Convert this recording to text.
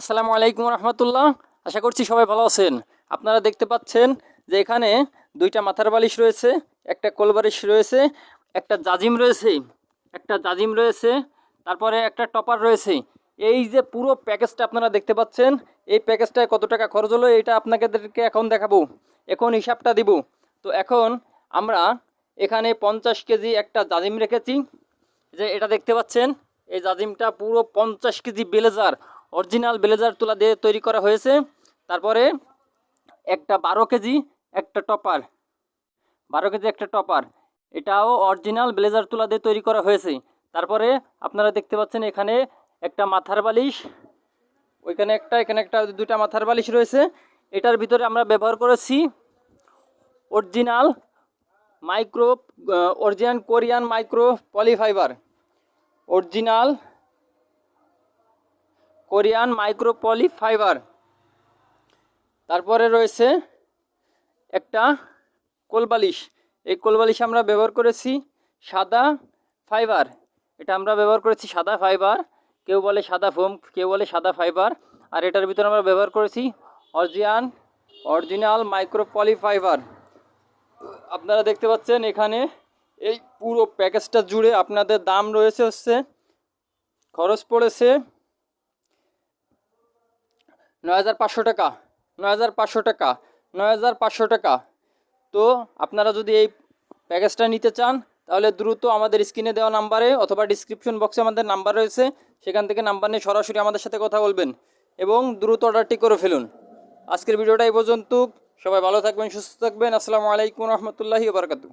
আসসালামু আলাইকুম রহমতুল্লাহ। আশা করছি সবাই ভালো আছেন। আপনারা দেখতে পাচ্ছেন যে এখানে দুইটা মাথার বালিশ রয়েছে, একটা কোলবালিশ রয়েছে, একটা জাজিম রয়েছে, একটা জাজিম রয়েছে, তারপরে একটা টপার রয়েছে। এই যে পুরো প্যাকেজটা আপনারা দেখতে পাচ্ছেন, এই প্যাকেজটায় কত টাকা খরচ হলো এটা আপনাদেরকে এখন দেখাবো, এখন হিসাবটা দিব। তো এখন আমরা এখানে পঞ্চাশ কেজি একটা জাজিম রেখেছি। যে এটা দেখতে পাচ্ছেন, এই জাজিমটা পুরো পঞ্চাশ কেজি ব্লেজার। অরিজিনাল ব্লেজার তুলা দিয়ে তৈরি করা হয়েছে। তারপরে একটা বারো কেজি একটা টপার। বারো কেজি একটা টপার। এটাও অরিজিনাল ব্লেজার তুলা দিয়ে তৈরি করা হয়েছে। তারপরে আপনারা দেখতে পাচ্ছেন এখানে একটা মাথার বালিশ। ওইখানে একটা, এখানে একটা দুটা মাথার বালিশ রয়েছে। এটার ভিতরে আমরা ব্যবহার করেছি original micro original Korean micro polyfibre. Original Korean micro polyfibre তারপরে রয়েছে একটা কোলবালিশ। এই কোলবালিশ আমরা ব্যবহার করেছি সাদা ফাইবার। এটা আমরা ব্যবহার করেছি সাদা ফাইবার। কেউ বলে সাদা ফোম, কেউ বলে সাদা ফাইবার। আর এটার ভিতরে আমরা ব্যবহার করেছি অরিজিয়ান অরিজিনাল মাইক্রো পলিফাইবার আপনারা দেখতে পাচ্ছেন এখানে এই পুরো প্যাকেজটা জুড়ে আপনাদের দাম রয়েছে হচ্ছে, খরচ পড়েছে নয় হাজার পাঁচশো টাকা, নয় হাজার পাঁচশো টাকা, নয় হাজার পাঁচশো টাকা। তো আপনারা যদি এই প্যাকেজটা নিতে চান, তাহলে দ্রুত আমাদের স্ক্রিনে দেওয়া নাম্বারে অথবা ডিসক্রিপশন বক্সে আমাদের নাম্বার রয়েছে, সেখান থেকে নাম্বার নিয়ে সরাসরি আমাদের সাথে কথা বলবেন এবং দ্রুত অর্ডারটি করে ফেলুন। আজকের ভিডিওটা এই পর্যন্ত। সবাই ভালো থাকবেন, সুস্থ থাকবেন। আসসালামু আলাইকুম রহমতুল্লাহি বারকাতু